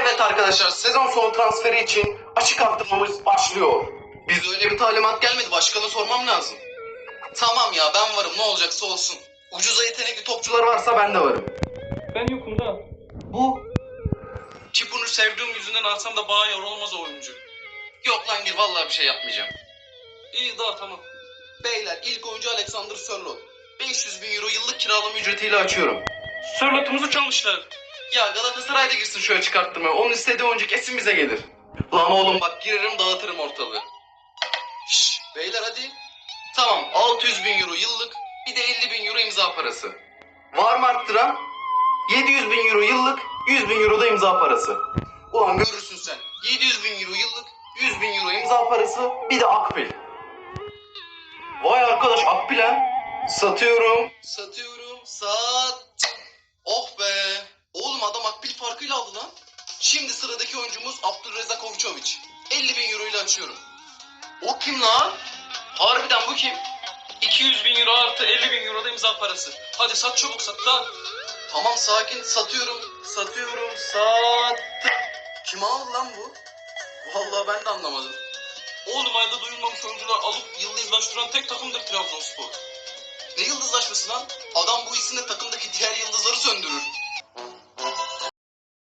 Evet arkadaşlar sezon sonu transferi için açık arttırmamız başlıyor. Biz öyle bir talimat gelmedi başkanı sormam lazım. Tamam ya ben varım ne olacaksa olsun. Ucuza yetenekli topçular varsa ben de varım. Ben yokum da. Bu Ki bunu sevdiğim yüzünden alsam da bana yer olmaz o oyuncu. yok lan gir vallahi bir şey yapmayacağım. İyi daha tamam. Beyler ilk oyuncu Alexander Sörloth. 500 bin euro yıllık kiralama ücretiyle açıyorum. Sörlotumuzu çalmışlar. Ya Galatasaray'da girsin şöyle çıkarttırmaya. Onun istediği oyuncu kesin bize gelir. Lan oğlum bak girerim dağıtırım ortalığı. Şşş beyler hadi. Tamam 600 bin euro yıllık bir de 50 bin euro imza parası. Var mı arttıran? 700 bin euro yıllık 100 bin euro da imza parası. Ulan görürsün sen. 700 bin euro yıllık 100 bin euro imza parası bir de akbil. Vay arkadaş akbil ha. Satıyorum. Satıyorum. Sattım. Farkıyla aldı lan. Şimdi sıradaki oyuncumuz Abdülrezzak Ovçovic. 50 bin euro ile açıyorum. O kim lan? Harbiden bu kim? 200 bin euro artı 50 bin euro da imza parası. Hadi sat çabuk sat da. Tamam sakin satıyorum. Satıyorum. Sattım. Kim aldı lan bu? Vallahi ben de anlamadım. Oğlum ayda duyulmamış oyuncular alıp yıldızlaştıran tek takımdır Trabzonspor. Ne yıldızlaşması lan? Adam bu isimle takımdaki diğer yıldızları söndürür.